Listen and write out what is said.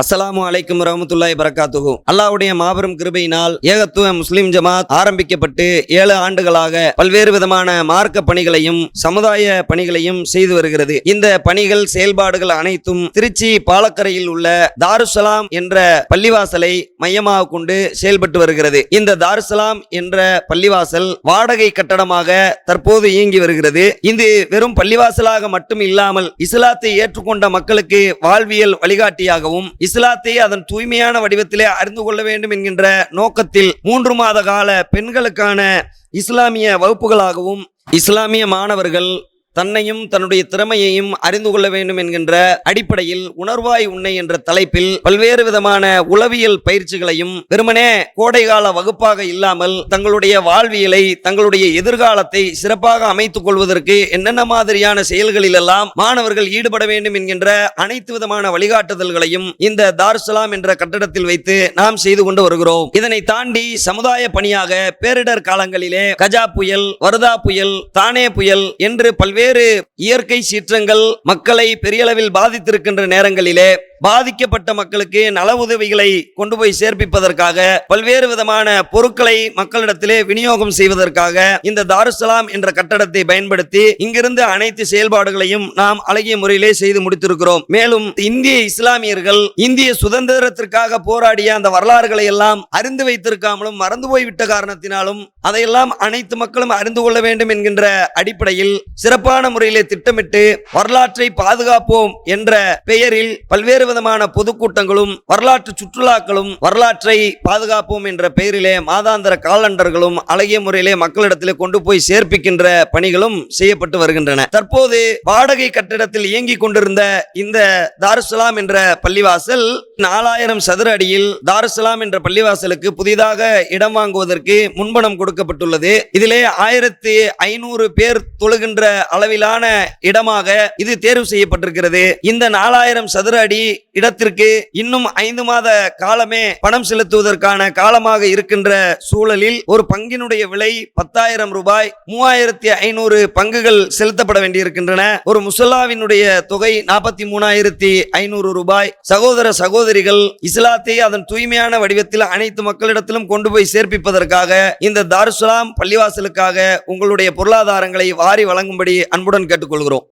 அஸ்ஸலாமு அலைக்கும் ரஹமத்துல்லாய் பரகாத்துகு அல்லாஹ்வுடைய மாபெரும் கிருபையினால் ஏகத்துவ முஸ்லிம் ஜமாத் ஆரம்பிக்கப்பட்டு ஏழு ஆண்டுகளாக பல்வேறு விதமான மார்க்க பணிகளையும் சமுதாய பணிகளையும் செய்து வருகிறது. இந்த பணிகள் செயல்பாடுகள் அனைத்தும் திருச்சி பாலக்கரையில் உள்ள தாருசலாம் என்ற பள்ளிவாசலை மையமாக கொண்டு செயல்பட்டு வருகிறது. இந்த தாருசலாம் என்ற பள்ளிவாசல் வாடகை கட்டடமாக தற்போது இயங்கி வருகிறது. இது வெறும் பள்ளிவாசலாக மட்டும் இல்லாமல் இஸ்லாத்தை ஏற்றுக்கொண்ட மக்களுக்கு வாழ்வியல் வழிகாட்டியாகவும் இஸ்லாத்தை அதன் தூய்மையான வடிவத்திலே அறிந்து கொள்ள வேண்டும் என்கின்ற நோக்கத்தில் மூன்று மாத கால பெண்களுக்கான இஸ்லாமிய வகுப்புகளாகவும் இஸ்லாமிய மாணவர்கள் தன்னையும் தன்னுடைய திறமையையும் அறிந்து கொள்ள வேண்டும் என்கின்ற அடிப்படையில் உணர்வாய் உன்னை என்ற தலைப்பில் பல்வேறு விதமான உளவியல் பயிற்சிகளையும் வெறுமனே கோடைகால வகுப்பாக இல்லாமல் தங்களுடைய வாழ்வியலை தங்களுடைய எதிர்காலத்தை சிறப்பாக அமைத்துக் கொள்வதற்கு என்னென்ன மாதிரியான செயல்களில் எல்லாம் மாணவர்கள் ஈடுபட வேண்டும் என்கின்ற அனைத்து விதமான வழிகாட்டுதல்களையும் இந்த தார்சலாம் என்ற கட்டடத்தில் வைத்து நாம் செய்து கொண்டு வருகிறோம். இதனை தாண்டி சமுதாய பணியாக பேரிடர் காலங்களிலே கஜா புயல் வருதா புயல் தானே புயல் என்று பல்வேறு இயற்கை சீற்றங்கள் மக்களை பெரியளவில் பாதித்திருக்கின்ற நேரங்களிலே பாதிக்கப்பட்ட மக்களுக்கு நல உதவிகளை கொண்டு போய் சேர்ப்பிப்பதற்காக பல்வேறு விதமான பொருட்களை மக்களிடத்திலே விநியோகம் செய்வதற்காக இந்த தாருசலாம் என்ற கட்டடத்தை பயன்படுத்தி இங்கிருந்து அனைத்து செயல்பாடுகளையும் நாம் அழகிய முறையிலே செய்து முடித்திருக்கிறோம். மேலும் இந்திய இஸ்லாமியர்கள் இந்திய சுதந்திரத்திற்காக போராடிய அந்த வரலாறுகளை எல்லாம் அறிந்து வைத்திருக்காமலும் மறந்து போய்விட்ட காரணத்தினாலும் அதையெல்லாம் அனைத்து மக்களும் அறிந்து கொள்ள வேண்டும் என்கின்ற அடிப்படையில் சிறப்பான முறையிலே திட்டமிட்டு வரலாற்றை பாதுகாப்போம் என்ற பெயரில் பல்வேறு விதமான பொதுக்கூட்டங்களும் வரலாற்று சுற்றுலாக்களும் வரலாற்றை பாதுகாப்போம் என்ற பெயரிலே மாதாந்திர காலண்டர்களும் அழகிய முறையிலே மக்களிடத்திலே கொண்டு போய் சேர்ப்பிக்கின்ற பணிகளும் செய்யப்பட்டு வருகின்றன. தற்போது வாடகை கட்டிடத்தில் இயங்கிக் கொண்டிருந்த இந்த தாருசலாம் என்ற பள்ளிவாசல் நாலாயிரம் சதுர அடியில் தாருசலாம் என்ற பள்ளிவாசலுக்கு புதிதாக இடம் வாங்குவதற்கு முன்பணம் கொடுக்கப்பட்டுள்ளது. இதிலே ஆயிரத்தி ஐநூறு பேர் தொழுகின்ற அளவிலான இடமாக இது தேர்வு செய்யப்பட்டிருக்கிறது. இந்த நாலாயிரம் சதுர அடி இடத்திற்கு இன்னும் ஐந்து மாத காலமே பணம் செலுத்துவதற்கான காலமாக இருக்கின்ற சூழலில் ஒரு பங்கினுடைய விலை பத்தாயிரம் ரூபாய் மூவாயிரத்தி ஐநூறு பங்குகள் செலுத்தப்பட வேண்டியிருக்கின்றன. ஒரு முசல்லாவினுடைய தொகை நாற்பத்தி மூணாயிரத்தி ஐநூறு ரூபாய். சகோதர சகோதரிகள் இஸ்லாத்தை அதன் தூய்மையான வடிவத்தில் அனைத்து மக்களிடத்திலும் கொண்டு போய் சேர்ப்பிப்பதற்காக இந்த தாருசலாம் பள்ளிவாசலுக்காக உங்களுடைய பொருளாதாரங்களை வாரி வழங்கும்படி அன்புடன் கேட்டுக்கொள்கிறோம்.